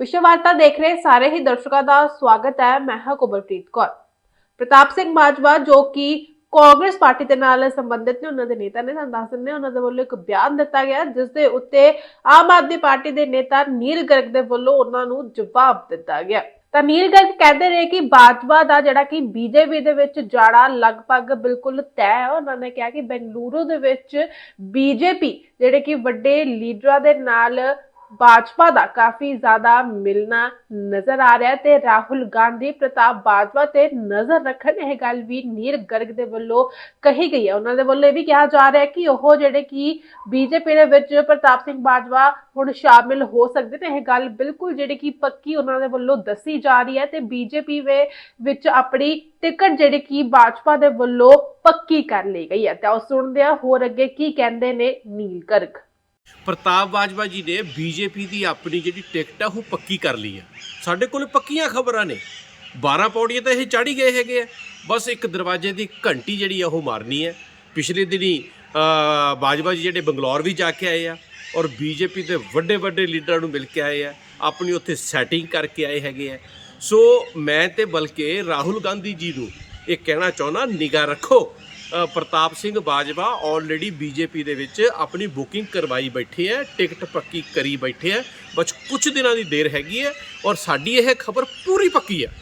ਵਿਸ਼ਵ ਵਾਰਤਾ ਦੇਖ ਰਹੇ ਸਾਰੇ ਹੀ ਦਰਸ਼ਕਾਂ ਦਾ ਸਵਾਗਤ ਹੈ। ਮੈਂ ਹਾਂ ਕੋਮਲਪ੍ਰੀਤ ਕੌਰ। ਪ੍ਰਤਾਪ ਸਿੰਘ ਬਾਜਵਾ ਜੋ ਕਿ ਕਾਂਗਰਸ ਪਾਰਟੀ ਦੇ ਨਾਲ ਸੰਬੰਧਿਤ ਨੇ, ਉਹਨਾਂ ਦੇ ਨੇਤਾ ਨੇ ਤੁਹਾਨੂੰ ਦੱਸ ਦਿੰਦੇ ਉਹਨਾਂ ਦੇ ਵੱਲੋਂ ਇੱਕ ਬਿਆਨ ਦਿੱਤਾ ਗਿਆ, ਜਿਸ ਦੇ ਉੱਤੇ ਆਮ ਆਦਮੀ ਪਾਰਟੀ ਦੇ ਨੇਤਾ ਨੀਲ ਗਰਗ ਦੇ ਵੱਲੋਂ ਉਹਨਾਂ ਨੂੰ ਜਵਾਬ ਦਿੱਤਾ ਗਿਆ। ਤਾਂ ਨੀਲ ਗਰਗ ਕਹਿੰਦੇ ਨੇ ਕਿ ਬਾਜਵਾ ਦਾ ਜਿਹੜਾ ਕਿ ਬੀਜੇਪੀ ਦੇ ਵਿੱਚ ਜਾੜਾ ਲਗਭਗ ਬਿਲਕੁਲ ਤੈਅ ਹੈ। ਉਹਨਾਂ ਨੇ ਕਿਹਾ ਕਿ ਬੈਂਗਲੁਰੂ ਦੇ ਵਿੱਚ ਬੀਜੇਪੀ, ਜਿਹੜੇ ਕਿ ਵੱਡੇ ਲੀਡਰਾਂ ਦੇ ਨਾਲ ਭਾਜਪਾ ਦਾ ਕਾਫੀ ਜ਼ਿਆਦਾ ਮਿਲਣਾ ਨਜ਼ਰ ਆ ਰਿਹਾ ਤੇ ਰਾਹੁਲ ਗਾਂਧੀ ਪ੍ਰਤਾਪ ਬਾਜਵਾ ਤੇ ਨਜ਼ਰ ਰੱਖਣ ਇਹ ਗੱਲ ਵੀ ਨੀਰ ਗਰਗ ਦੇ ਵੱਲੋਂ ਕਹੀ ਗਈ ਹੈ ਉਹਨਾਂ ਦੇ ਵੱਲੋਂ ਇਹ ਵੀ ਕਿਹਾ ਜਾ ਰਿਹਾ ਹੈ ਕਿ ਉਹ ਜਿਹੜੇ ਕਿ ਬੀਜੇਪੀ ਦੇ ਵਿੱਚ ਪ੍ਰਤਾਪ ਸਿੰਘ ਬਾਜਵਾ ਹੁਣ ਸ਼ਾਮਿਲ ਹੋ ਸਕਦੇ ਨੇ ਇਹ ਗੱਲ ਬਿਲਕੁਲ ਜਿਹੜੀ ਕਿ ਪੱਕੀ ਉਹਨਾਂ ਦੇ ਵੱਲੋਂ ਦੱਸੀ ਜਾ ਰਹੀ ਹੈ ਤੇ ਬੀਜੇਪੀ ਵਿੱਚ ਆਪਣੀ ਟਿਕਟ ਜਿਹੜੀ ਕਿ ਭਾਜਪਾ ਦੇ ਵੱਲੋਂ ਪੱਕੀ ਕਰ ਲਈ ਗਈ ਹੈ ਤਾਂ ਉਹ ਸੁਣਦੇ ਆ ਹੋਰ ਅੱਗੇ ਕੀ ਕਹਿੰਦੇ ਨੇ ਨੀਲ ਗਰਗ ਪ੍ਰਤਾਪ ਬਾਜਵਾ ਜੀ ਨੇ ਬੀਜੇਪੀ ਦੀ ਆਪਣੀ ਜਿਹੜੀ ਟਿਕਟ ਆ, ਉਹ ਪੱਕੀ ਕਰ ਲਈ ਆ। ਸਾਡੇ ਕੋਲ ਪੱਕੀਆਂ ਖਬਰਾਂ ਨੇ। 12 ਪੌੜੀਆਂ ਤਾਂ ਇਹ ਚਾੜੀ ਗਏ ਹੈਗੇ ਆ। ਬਸ ਇੱਕ ਦਰਵਾਜ਼ੇ ਦੀ ਘੰਟੀ ਜਿਹੜੀ ਆ, ਉਹ ਮਾਰਨੀ ਹੈ ਪਿਛਲੇ ਦਿਨੀ ਬਾਜਵਾ ਜੀ ਜਿਹੜੇ ਬੰਗਲੌਰ ਵੀ ਜਾ ਕੇ ਆਏ ਆ ਔਰ ਬੀਜੇਪੀ ਦੇ ਵੱਡੇ ਵੱਡੇ ਲੀਡਰਾਂ ਨੂੰ ਮਿਲ ਕੇ ਆਏ ਆ, ਆਪਣੀ ਉੱਥੇ ਸੈਟਿੰਗ ਕਰਕੇ ਆਏ ਹੈਗੇ ਆ। ਸੋ ਮੈਂ ਤੇ ਬਲਕਿ ਰਾਹੁਲ ਗਾਂਧੀ ਜੀ ਨੂੰ ਇਹ ਕਹਿਣਾ ਚਾਹੁੰਦਾ, ਨਿਗਾਹ ਰੱਖੋ। ਪ੍ਰਤਾਪ ਸਿੰਘ ਬਾਜਵਾ ਆਲਰੇਡੀ ਬੀਜੇਪੀ ਦੇ ਵਿੱਚ ਆਪਣੀ ਬੁਕਿੰਗ ਕਰਵਾਈ ਬੈਠੇ ਹੈ ਟਿਕਟ ਪੱਕੀ ਕਰੀ ਬੈਠੇ ਹੈ ਬਸ ਕੁਝ ਦਿਨਾਂ ਦੀ ਦੇਰ ਹੈਗੀ ਹੈ ਔਰ ਸਾਡੀ ਇਹ ਖਬਰ ਪੂਰੀ ਪੱਕੀ ਹੈ